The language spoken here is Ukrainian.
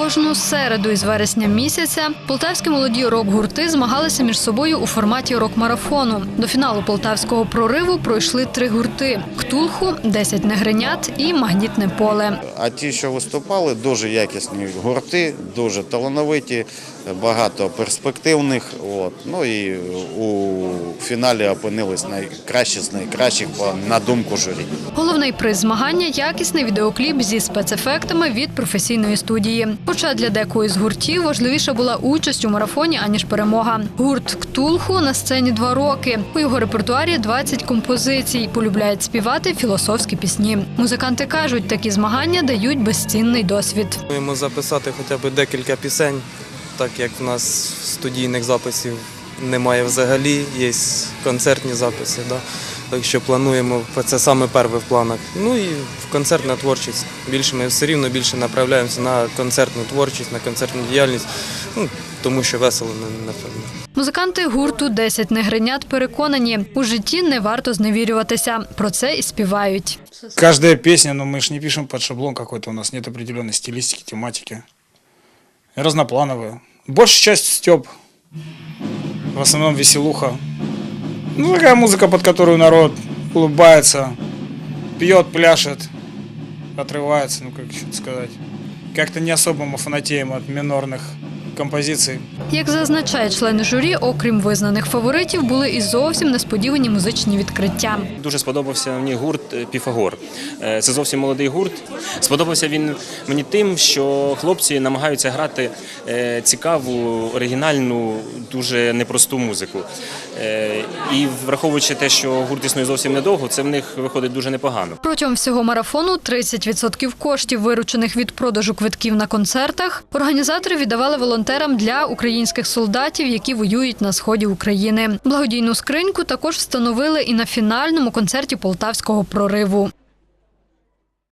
Кожну середу із вересня місяця полтавські молоді рок-гурти змагалися між собою у форматі рок-марафону. До фіналу полтавського прориву пройшли три гурти: Ктулху, 10 негринят і магнітне поле. А ті, що виступали, дуже якісні гурти, дуже талановиті, багато перспективних. От. Ну і у фіналі опинились найкращі з найкращих на думку журі. Головний приз змагання якісний відеокліп зі спецефектами від професійної студії. Хоча для декої з гуртів важливіша була участь у марафоні аніж перемога. Гурт Ктулху на сцені два роки. У його репертуарі 20 композицій. Полюбляють співати філософські пісні. Музиканти кажуть, такі змагання дають безцінний досвід. Плануємо записати хоча б декілька пісень, так як в нас студійних записів немає взагалі, є концертні записи. Да? Так що плануємо це саме перше в планах. Ну і в концертна творчість. Більше ми все рівно більше направляємося на концертну творчість, на концертну діяльність, ну, тому що весело на- напевно. Музиканти гурту «10 негринят переконані, у житті не варто зневірюватися. Про це і співають. Каждая песня, но мы же не пишем под шаблон какой-то, у нас нет определенной стилистики, тематики. Разноплановая. Большая часть степ. В основном веселуха. Ну, такая музыка, под которую народ улыбается, пьет, пляшет, отрывается, ну, как сказать. Как-то не особо мы фанатеем от минорных композиций. Як зазначають члени журі, окрім визнаних фаворитів, були і зовсім несподівані музичні відкриття. Дуже сподобався мені гурт е, Піфагор. Е, Це зовсім молодий гурт. Сподобався він мені тим, що хлопці намагаються грати е, цікаву, оригінальну, дуже непросту музику. І враховуючи те, що гурт існує зовсім недовго, це в них виходить дуже непогано. Протягом всього марафону 30% коштів, виручених від продажу квитків на концертах, організатори віддавали волонтерам для українських солдатів, які воюють на сході України. Благодійну скриньку також встановили і на фінальному концерті полтавського прориву.